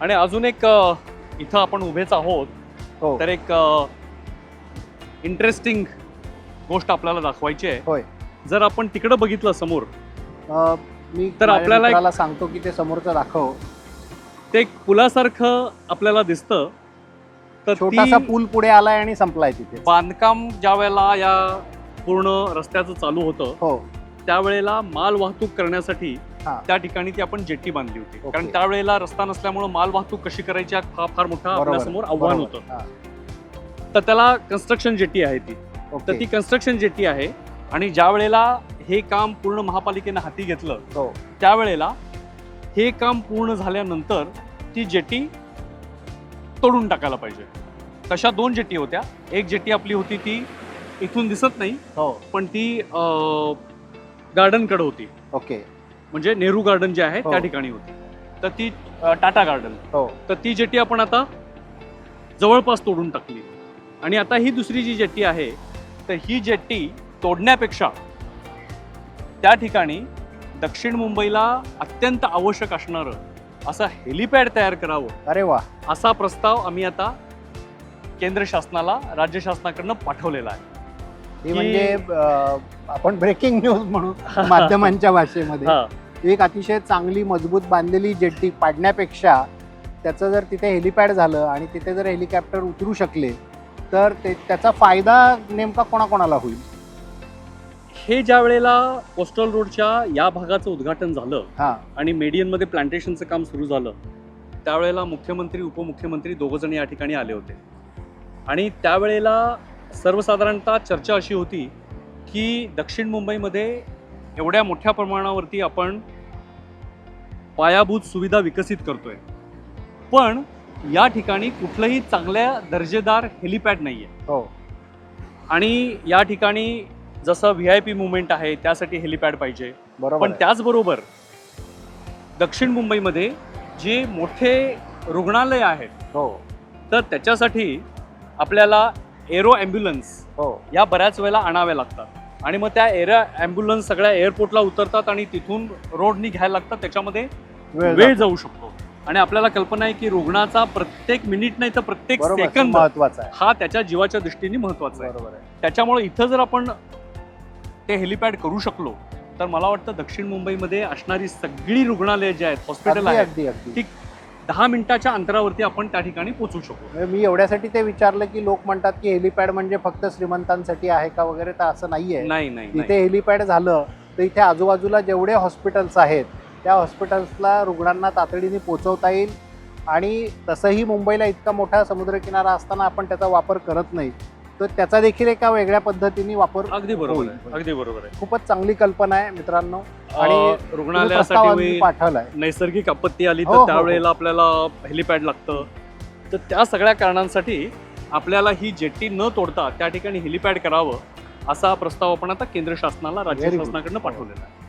आणि अजून एक इथं आपण उभेच आहोत हो. तर एक इंटरेस्टिंग गोष्ट आपल्याला दाखवायची आहे. होय. जर आपण तिकडं बघितलं समोर अ, मी तर माझ्या आपल्याला एक- मित्राला सांगतो की ते समोरचं दाखव. ते एक पुलासारखं आपल्याला दिसतं. तर छोटासा ती पूल पुढे आलाय आणि संपलाय तिथे. बांधकाम ज्या वेळेला या पूर्ण रस्त्याचं चालू होतं हो. त्यावेळेला माल वाहतूक करण्यासाठी हा. त्या ठिकाणी ती आपण जेट्टी बांधली होती ओके. कारण त्यावेळेला रस्ता नसल्यामुळे माल वाहतूक कशी करायची हा फा- फार मोठा बरोबर, आपल्यासमोर आव्हान बरोबर. होतं हा, तर त्याला कन्स्ट्रक्शन जेट्टी आहे ती ओके. तर ती कन्स्ट्रक्शन जेट्टी आहे आणि ज्या वेळेला हे काम पूर्ण महापालिकेनं हाती घेतलं हो त्यावेळेला हे काम पूर्ण झाल्यानंतर ती जेट्टी तोडून टाकायला पाहिजे तशा दोन जेट्टी होत्या एक जेट्टी आपली होती ती इथून दिसत नाही हो पण ती गार्डनकडे होती. ओके. म्हणजे नेहरू गार्डन जे आहे हो. त्या ठिकाणी होती. तर ती अ, टाटा गार्डन. हो. तर ती जेट्टी आपण आता जवळपास तोडून टाकली. आणि आता ही दुसरी जी जेट्टी आहे तर ही जेट्टी तोडण्यापेक्षा त्या ठिकाणी दक्षिण मुंबईला अत्यंत आवश्यक असणारं असं हेलिपॅड तयार करावं अरे वा. असा प्रस्ताव आम्ही आता केंद्र शासनाला राज्य शासनाकडनं पाठवलेला आहे. ही म्हणजे अ, आपण ब्रेकिंग न्यूज म्हणून माध्यमांच्या भाषेमध्ये. हा. एक अतिशय चांगली मजबूत बांधलेली जेट्टी पाडण्यापेक्षा त्याचं जर तिथे हेलिपॅड झालं आणि तिथे जर हेलिकॉप्टर उतरू शकले तर ते त्याचा फायदा नेमका कोणाकोणाला होईल? हे ज्या वेळेला कोस्टल रोडच्या या भागाचं उद्घाटन झालं हा. आणि मेडियनमध्ये प्लांटेशनचं काम सुरू झालं त्यावेळेला मुख्यमंत्री उपमुख्यमंत्री दोघं जण या ठिकाणी आले होते. आणि त्यावेळेला सर्वसाधारणतः चर्चा अशी होती की दक्षिण मुंबईमध्ये एवढ्या मोठ्या प्रमाणावरती आपण पायाभूत सुविधा विकसित करतोय. पण या ठिकाणी कुठलंही चांगल्या दर्जेदार हेलिपॅड नाही आहे हो. आणि या ठिकाणी जसं व्ही आय पी मुवमेंट आहे त्यासाठी हेलिपॅड पाहिजे. बरोबर पण आहे. त्याचबरोबर दक्षिण मुंबईमध्ये जे मोठे रुग्णालय आहेत हो. तर त्याच्यासाठी आपल्याला एरो ॲम्ब्युलन्स हो. या बऱ्याच वेळेला आणाव्या लागतात. आणि मग त्या एरो ॲम्ब्युलन्स सगळ्या एअरपोर्टला उतरतात आणि तिथून रोडनी घ्यायला लागतात. त्याच्यामध्ये वेळ. जाऊ शकतो. आणि आपल्याला कल्पना आहे की रुग्णाचा प्रत्येक मिनिट नाही तर प्रत्येक सेकंद महत्त्वाचा आहे. हा त्याच्या जीवाच्या दृष्टीने महत्त्वाचा आहे. बरोबर आहे. त्याच्यामुळे इथं जर आपण ते हेलिपॅड करू शकलो तर मला वाटतं दक्षिण मुंबईमध्ये असणारी सगळी रुग्णालय जे आहेत हॉस्पिटल आहेत ती दहा मिनिटाच्या अंतरावरती आपण त्या ठिकाणी पोहोचू शकू. म्हणजे मी एवढ्यासाठी ते विचारलं की लोक म्हणतात की हेलिपॅड म्हणजे फक्त श्रीमंतांसाठी आहे का वगैरे? तर असं नाहीये. नाही नाही नाही. तिथे हेलिपॅड झालं तर इथे आजूबाजूला जेवढे हॉस्पिटल्स आहेत त्या हॉस्पिटल्सला रुग्णांना तातडीने पोहोचवता येईल. आणि तसंही मुंबईला इतका मोठा समुद्रकिनारा असताना आपण त्याचा वापर करत नाही तर त्याचा देखील एका वेगळ्या पद्धतीने वापर अगदी बरोबर होईल. अगदी बरोबर आहे. खूपच चांगली कल्पना आहे मित्रांनो. आणि रुग्णालयासाठी मी पाठवलाय. नैसर्गिक आपत्ती आली हो, तर हो, त्यावेळेला आपल्याला हेलिपॅड लागतं. तर त्या सगळ्या कारणांसाठी आपल्याला ही जेट्टी न तोडता त्या ठिकाणी हेलिपॅड करावं असा प्रस्ताव आपण आता केंद्र शासनाला राज्य Very good. शासनाकडनं पाठवलेला आहे.